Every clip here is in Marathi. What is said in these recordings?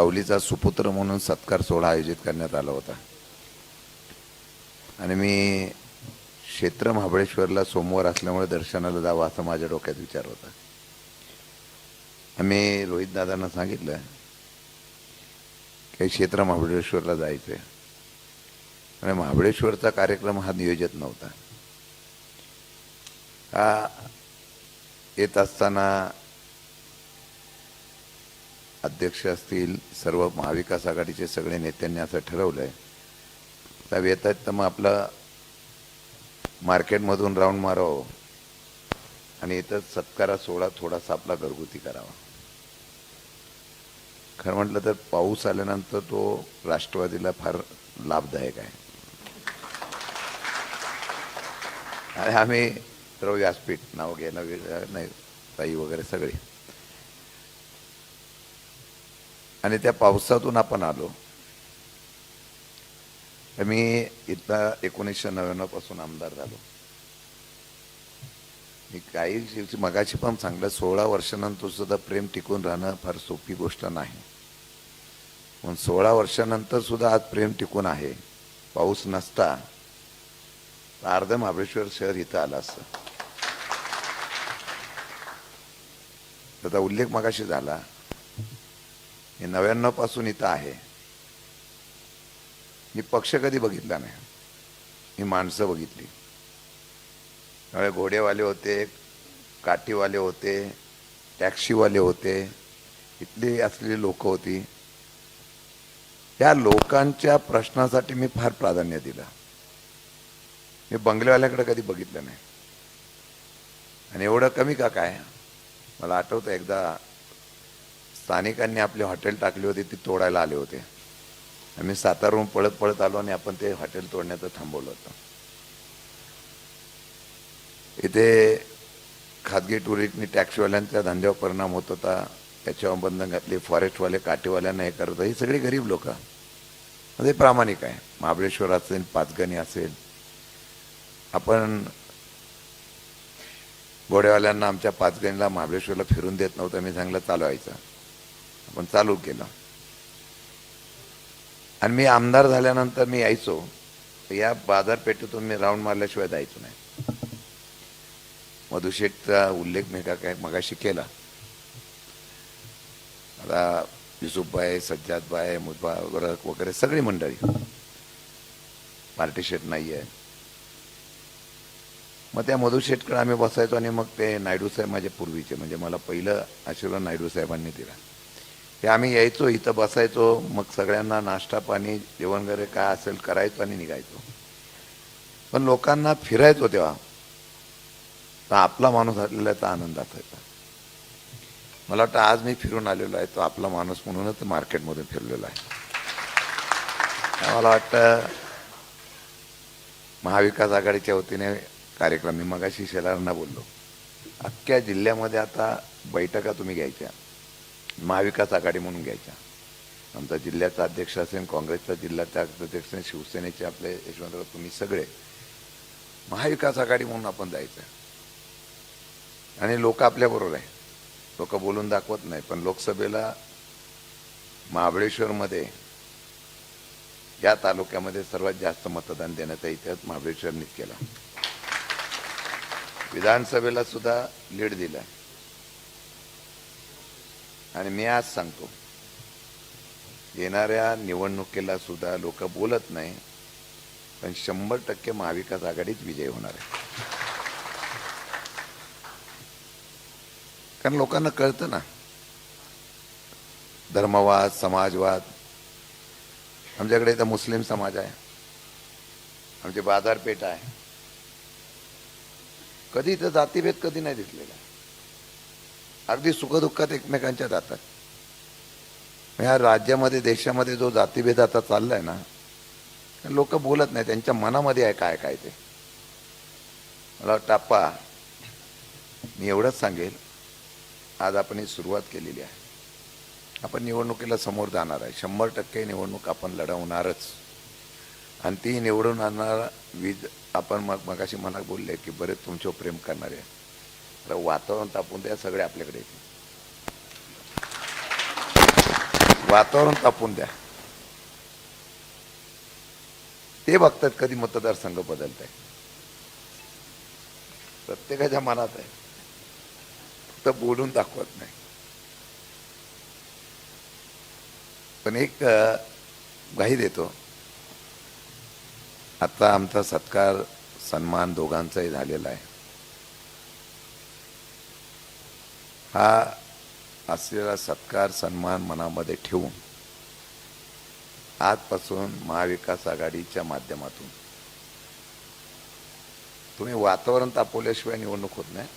जावलीचा सुपुत्र म्हणून सत्कार सोहळा आयोजित करण्यात आला होता. आणि मी क्षेत्र महाबळेश्वरला सोमवार असल्यामुळे दर्शनाला जावं असं माझ्या डोक्यात विचार होता. आम्ही रोहित दादांना सांगितलं की क्षेत्र महाबळेश्वरला जायचं आहे आणि महाबळेश्वरचा कार्यक्रम हा नियोजित नव्हता. हा येत असताना अध्यक्ष असतील सर्व महाविकास आघाडीचे सगळे नेत्यांनी असं ठरवलं आहे साहेब येत आहेत तर मग आपलं मार्केटमधून राऊंड मारावं आणि इथं सत्कारा सोहळा थोडासा आपला घरगुती करावा. खरं म्हटलं तर पाऊस आल्यानंतर तो राष्ट्रवादीला फार लाभदायक आहे. आणि आम्ही सर्व व्यासपीठ नाव घ्यायला नाही ताई वगैरे सगळे. आणि त्या पावसातून आपण आलो. तर मी इथं एकोणीसशे नव्याण्णवपासून आमदार झालो. मी काही दिवशी मगाशी पण सांगलं सोळा वर्षानंतर सुद्धा प्रेम टिकून राहणं फार सोपी गोष्ट नाही. पण सोळा वर्षानंतर सुद्धा आज प्रेम टिकून आहे. पाऊस नसता. अर्ध महाबळेश्वर शहर इथं आलं असतं. त्याचा उल्लेख मगाशी झाला. हे नव्याण्णवपासून इथं आहे. मी पक्ष कधी बघितला नाही. मी माणसं बघितली. त्यामुळे घोडेवाले होते काठीवाले होते टॅक्सीवाले होते इथली असलेली लोक होती. त्या लोकांच्या प्रश्नासाठी मी फार प्राधान्य दिलं. मी बंगलेवाल्याकडे कधी बघितलं नाही. आणि एवढं कमी का काय? मला आठवतं एकदा स्थानिकांनी आपली हॉटेल टाकली होती ती तोडायला आले होते. आम्ही सातारहून पळत पळत आलो आणि आपण ते हॉटेल तोडण्याचं थांबवलं होतं. इथे खाजगी टुरिस्टनी टॅक्सीवाल्यांच्या धंद्यावर परिणाम होत होता. त्याच्यावर बंधन घातले फॉरेस्टवाले काटेवाल्यांना हे करत ही सगळी गरीब लोक. ते प्रामाणिक आहे. महाबळेश्वर असेल पाचगणी असेल. आपण घोडेवाल्यांना आमच्या पाचगणीला महाबळेश्वरला फिरून देत नव्हतं. मी चांगलं चालवायचं. आपण चालू केलं. आणि मी आमदार झाल्यानंतर मी यायचो. तर या बाजारपेठेतून मी राऊंड मारल्याशिवाय जायचो नाही. मधुशेठचा उल्लेख मी का काय मगाशी केला. आता युसुफबाई सज्जादबाई मुजबारक वगैरे सगळी मंडळी. पार्टी शेट नाही आहे मग त्या मधुशेठकडे आम्ही बसायचो आणि मग ते नायडू साहेब माझे पूर्वीचे म्हणजे मला पहिलं आशीर्वाद नायडू साहेबांनी दिला. हे आम्ही यायचो इथं बसायचो मग सगळ्यांना नाश्ता पाणी जेवण वगैरे काय असेल करायचो आणि निघायचो. पण लोकांना फिरायचो तेव्हा. तर आपला माणूस असलेल्याचा आनंद असायचा. मला वाटतं आज मी फिरून आलेलो आहे तो आपला माणूस म्हणूनच मार्केटमधून फिरलेलो आहे. मला वाटतं महाविकास आघाडीच्या वतीने कार्यक्रम मी मगाशी शेलारांना बोललो. अख्ख्या जिल्ह्यामध्ये आता बैठका तुम्ही घ्यायच्या. महाविकास आघाडी म्हणून घ्यायच्या. आमचा जिल्ह्याचा अध्यक्ष असेल काँग्रेसचा जिल्ह्याचा अध्यक्ष शिवसेनेचे आपले यशवंतराव तुम्ही सगळे. महाविकास आघाडी म्हणून आपण जायचं. आणि लोक आपल्याबरोबर आहे. लोक बोलून दाखवत नाही पण लोकसभेला महाबळेश्वरमध्ये या तालुक्यामध्ये सर्वात जास्त मतदान देण्याचा इतिहास महाबळेश्वरनीच केला. विधानसभेला सुद्धा लीड दिला. आणि मी आज सांगतो. येणाऱ्या निवडणुकीला सुद्धा लोक बोलत नाही पण शंभर टक्के महाविकास आघाडीच विजय होणार आहे. कारण लोकांना कळतं ना धर्मवाद समाजवाद आमच्याकडे इथं मुस्लिम समाज आहे आमची बाजारपेठ आहे. कधी इथं जातीभेद कधी नाही दिसलेला. अगदी सुखदुःखात एकमेकांच्या जातात. ह्या राज्यामध्ये देशामध्ये जो जातीभेद आता चाललाय ना लोक बोलत नाही त्यांच्या मनामध्ये आहे काय काय ते. मला वाटतं आप्पा मी एवढंच सांगेल आज आपण ही सुरुवात केलेली आहे. आपण निवडणुकीला समोर जाणार आहे. शंभर टक्के निवडणूक आपण लढवणारच. आणि ती निवडून आणणारा वीज आपण मग मगाशी मला बोलले की बरेच तुमच्यावर प्रेम करणारे आहे. तर वातावरण तापून द्या सगळे आपल्याकडे. येतील वातावरण तापून द्या. ते बघतात कधी मतदारसंघ बदलत आहे प्रत्येकाच्या मनात आहे. फक्त बोलून दाखवत नाही. पण एक घाई देतो. आता आमचा सत्कार सन्मान दोघांचाही झालेला आहे. हा असलेला सत्कार सन्मान मनामध्ये ठेवून आजपासून महाविकास आघाडीच्या माध्यमातून. तुम्ही वातावरण तापवल्याशिवाय निवडणूक होत नाही.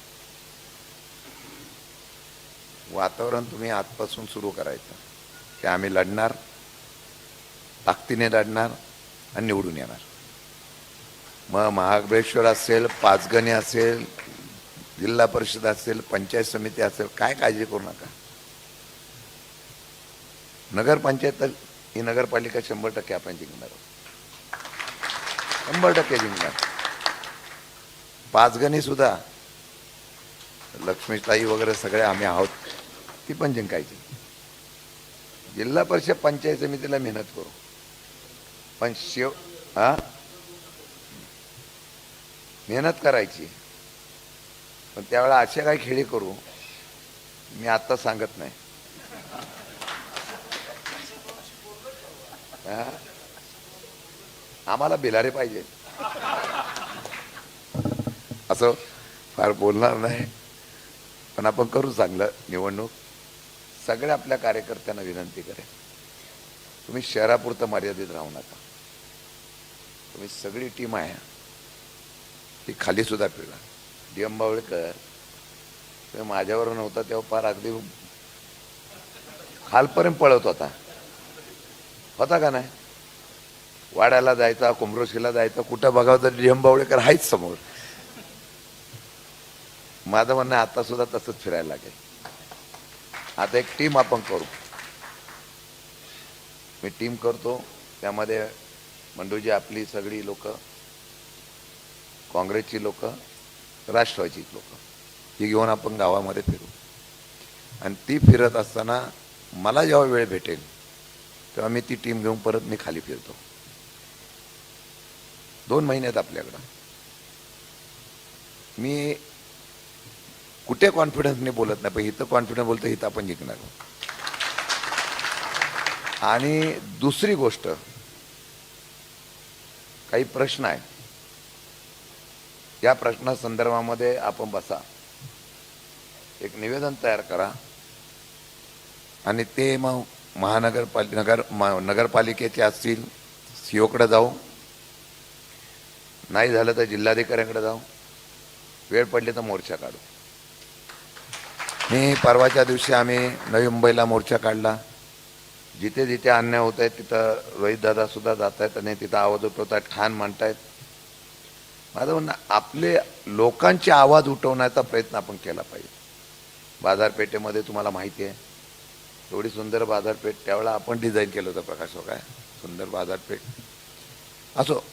वातावरण तुम्ही आजपासून सुरू करायचं. की आम्ही लढणार ताकदीने लढणार आणि निवडून येणार. मग महाबळेश्वर असेल पाचगणी असेल जिल्हा परिषद असेल पंचायत समिती असेल काय काळजी करू नका. नगरपंचायत ही नगरपालिका शंभर टक्के आपण जिंकणार आहोत. शंभर टक्के जिंकणार. पाचगणी सुद्धा लक्ष्मीताई वगैरे सगळे आम्ही आहोत ती पण जिंकायची. जिल्हा परिषद पंचायत समितीला मेहनत करू. पण शेव हा? मेहनत करायची. पण त्यावेळेला अशा काही खेळी करू मी आता सांगत नाही. आम्हाला भिलारे पाहिजे. असं फार बोलणार नाही. पण आपण करू चांगलं निवडणूक. सगळ्या आपल्या कार्यकर्त्यांना विनंती करेन. तुम्ही शहरापुरतं मर्यादित राहू नका. तुम्ही सगळी टीम आहे. ती खाली सुद्धा फिरला डी एम बावळेकर तेव्हा माझ्यावर नव्हता तेव्हा फार अगदी खालपर्यंत पळत होता. होता का नाही? वाड्याला जायचा कुंभरोशीला जायचा कुठं बघावं तर डी एम आहेच समोर. माझं म्हणणं आता सुद्धा तसंच फिरायला लागेल. आता एक टीम आपण करू. मी टीम करतो त्यामध्ये मंडूजी आपली सगळी लोक काँग्रेसची लोक राष्ट्रवादीची लोक. ही घेऊन आपण गावामध्ये फिरू. आणि ती फिरत असताना मला जेव्हा वेळ भेटेल तेव्हा मी ती टीम घेऊन परत मी खाली फिरतो. दोन महिन्यात आपल्याकडं. मी कुठे कॉन्फिडन्सने बोलत नाही पण इथं कॉन्फिडन्स बोलतो इथं आपण जिंकणार आणि दुसरी गोष्ट काही प्रश्न आहे या प्रश्नासंदर्भामध्ये आपण बसा. एक निवेदन तयार करा. आणि ते मग महानगरपालिका नगर नगरपालिकेचे असतील सीओकडे जाऊ. नाही झालं तर जिल्हाधिकाऱ्यांकडे जाऊ. वेळ पडली तर मोर्चा काढू. मी परवाच्या दिवशी आम्ही नवी मुंबईला मोर्चा काढला. जिथे जिथे अन्याय होत आहे तिथं रोहितदादासुद्धा जात आहेत आणि तिथं आवाज उठवत आहेत ठाण मांडतायत. माझं म्हणणं आपले लोकांचे आवाज उठवण्याचा प्रयत्न आपण केला पाहिजे. बाजारपेठेमध्ये तुम्हाला माहिती आहे एवढी सुंदर बाजारपेठ त्यावेळेला आपण डिझाईन केलं होतं प्रकाश हो काय? सुंदर बाजारपेठ. असो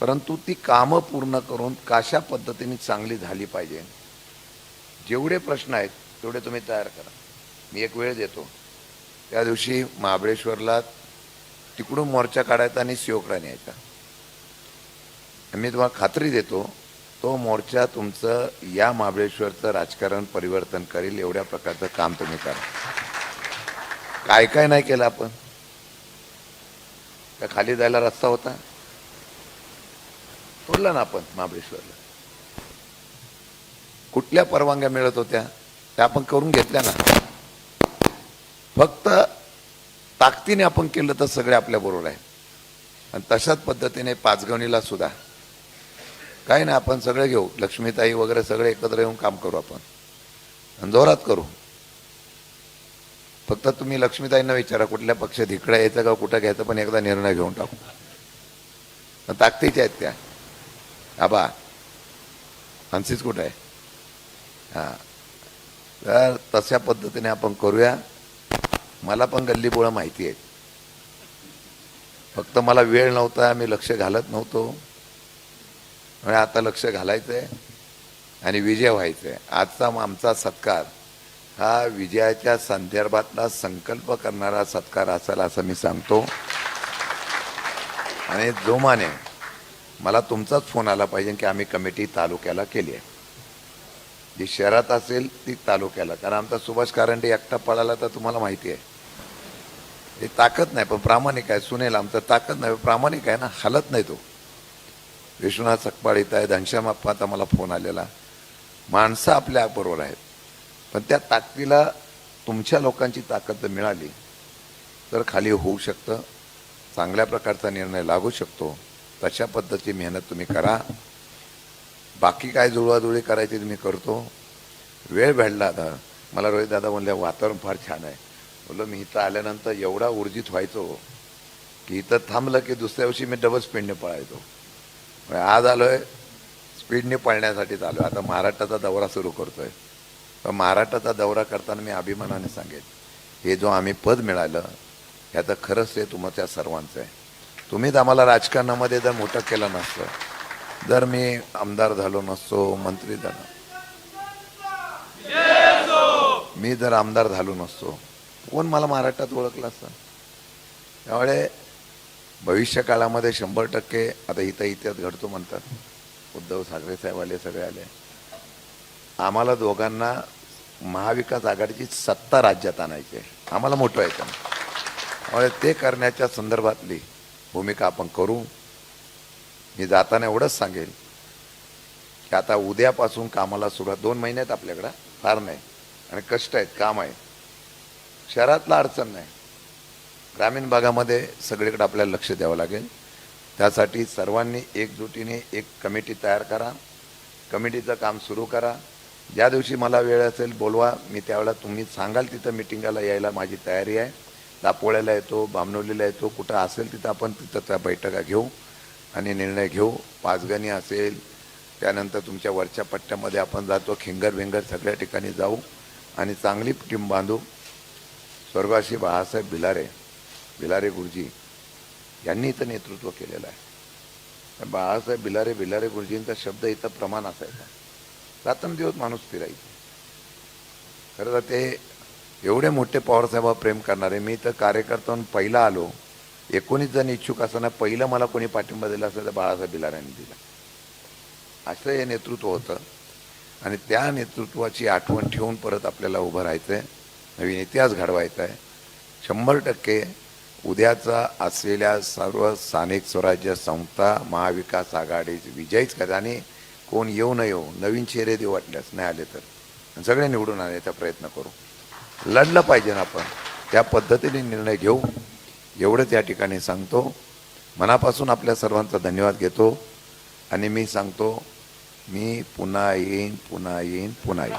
परंतु ती कामं पूर्ण करून कशा पद्धतीने चांगली झाली पाहिजे? जेवढे प्रश्न आहेत तेवढे तुम्ही तयार करा. मी एक वेळ देतो. त्या दिवशी महाबळेश्वरला तिकडून मोर्चा काढायचा आणि शिवकडा न्यायचा मी तुम्हाला खात्री देतो तो मोर्चा तुमचं या महाबळेश्वरचं राजकारण परिवर्तन करेल एवढ्या प्रकारचं काम तुम्ही करा. काय काय नाही केलं आपण. का खाली जायला रस्ता होता. तोडला ना आपण महाबळेश्वरला. कुठल्या परवानग्या मिळत होत्या त्या आपण करून घेतल्या ना. फक्त ताकदीने आपण केलं तर सगळे आपल्या बरोबर आहे आणि तशाच पद्धतीने पाचगणीला सुद्धा. काय नाही आपण सगळे घेऊ. लक्ष्मीताई वगैरे सगळे एकत्र येऊन काम करू आपण. आणि जोरात करू. फक्त तुम्ही लक्ष्मीताईंना विचारा कुठल्या पक्षात इकडे यायचं का कुठं घ्यायचं पण एकदा निर्णय घेऊन टाकू. ताकदीच्या आहेत त्या. आबा हंसीच कुठं आहे? हां. तर तशा पद्धतीने आपण करूया. मला पण गल्लीबोळं माहिती आहेत. फक्त मला वेळ नव्हता मी लक्ष घालत नव्हतो. म्हणजे आता लक्ष घालायचं आहे आणि विजय व्हायचं आहे आजचा आमचा सत्कार हा विजयाच्या संदर्भातला संकल्प करणारा सत्कार असेल असं मी सांगतो. आणि जोमाने मला तुमचाच फोन आला पाहिजे की आम्ही कमिटी तालुक्याला केली आहे. जी शहरात असेल ती तालुक्याला. कारण आमचा सुभाष कारंडे एकटा पळाला तर तुम्हाला माहिती आहे. ते ताकद नाही पण प्रामाणिक आहे. सुनेल आमचं ताकद नाही प्रामाणिक आहे ना? हलत नाही तो. विश्वनाथ सकपाळ इथं आहे घनश्याम अप्पाचा मला फोन आलेला. माणसं आपल्या बरोबर आहेत. पण त्या ताकदीला तुमच्या लोकांची ताकद जर मिळाली तर खाली होऊ शकतं. चांगल्या प्रकारचा निर्णय लागू शकतो. तशा पद्धतीची मेहनत तुम्ही करा. बाकी काय जुळवाजुळी करायची तुम्ही करतो. वेळ भेटला आता. मला रोहित दादा म्हणले वातावरण फार छान आहे. बोललो मी इथं आल्यानंतर एवढा ऊर्जित व्हायचो की इथं थांबलं की दुसऱ्या दिवशी मी डबल स्पीडने पळायचो. म्हणजे आज आलो आहे स्पीडने पळण्यासाठीच आलो आता महाराष्ट्राचा दौरा सुरू करतो आहे तर महाराष्ट्राचा दौरा करताना मी अभिमानाने सांगेन हे जो आम्ही पद मिळालं ह्याचं खरंच हे तुमच्या सर्वांचं आहे. तुम्हीच आम्हाला राजकारणामध्ये जर मोठं केलं नसतं जर मी आमदार झालो नसतो मंत्री झालो मी जर आमदार झालो नसतो कोण मला महाराष्ट्रात ओळखलं असतं? त्यामुळे भविष्य काळामध्ये शंभर टक्के आता इथं इतिहास घडतो म्हणतात. उद्धव ठाकरे साहेब आले सगळे आले. आम्हाला दोघांना महाविकास आघाडीची सत्ता राज्यात आणायची आहे. आम्हाला मोठं आहे त्यामुळे ते करण्याच्या संदर्भातली भूमिका आपण करू. मी जाताना एवढंच सांगेल की आता उद्यापासून कामाला सुरुवात दोन महिन्यात आपल्याकडं फार नाही. आणि कष्ट आहेत काम आहे शहरातला अडचण नाही. ग्रामीण भागामध्ये सगळीकडे आपल्याला लक्ष द्यावं लागेल. त्यासाठी सर्वांनी एकजुटीने एक कमिटी तयार करा. कमिटीचं काम सुरू करा. ज्या दिवशी मला वेळ असेल बोलवा. मी त्यावेळेला तुम्ही सांगाल तिथं मिटिंगाला यायला माझी तयारी आहे. दापोळ्याला येतो बामनोलीला येतो. कुठं असेल तिथं आपण तिथं त्या बैठका घेऊ आणि निर्णय घेऊ. पाचगणी असेल त्यानंतर तुमच्या वरच्या पट्ट्यामध्ये आपण जातो. खिंगर विंगर सगळ्या ठिकाणी जाऊ आणि चांगली टीम बांधू. स्वर्गाशी बाळासाहेब भिलारे भिलारे गुरुजी यांनी इथं नेतृत्व केलेलं आहे. बाळासाहेब भिलारे भिलारे गुरुजींचा शब्द इथं प्रमाण असायचा. रात्रंदिवस माणूस फिरायचे. खरं तर ते एवढे मोठे पवारसाहेबावर प्रेम करणारे. मी तर कार्यकर्त्याहून पहिला आलो. एकोणीस जण इच्छुक असताना पहिलं मला कोणी पाठिंबा दिला असेल तर बाळासाहेब भिलाऱ्यांनी दिला. असं हे नेतृत्व होतं. आणि त्या नेतृत्वाची आठवण ठेवून परत आपल्याला उभं राहायचं आहे नवीन इतिहास घडवायचा आहे शंभर टक्के उद्याचा असलेल्या सर्व स्थानिक स्वराज्य संस्था महाविकास आघाडी विजयीच करा आणि कोण येऊ न येऊ नवीन चेहरे देऊ वाटल्यास नाही आले तर. सगळे निवडून आणण्याचा प्रयत्न करू. लढलं पाहिजे ना आपण. त्या पद्धतीने निर्णय घेऊ. एवढंच या ठिकाणी सांगतो. मनापासून आपल्या सर्वांचा धन्यवाद घेतो. आणि मी सांगतो मी पुन्हा येईन पुन्हा येईन पुन्हा येईन.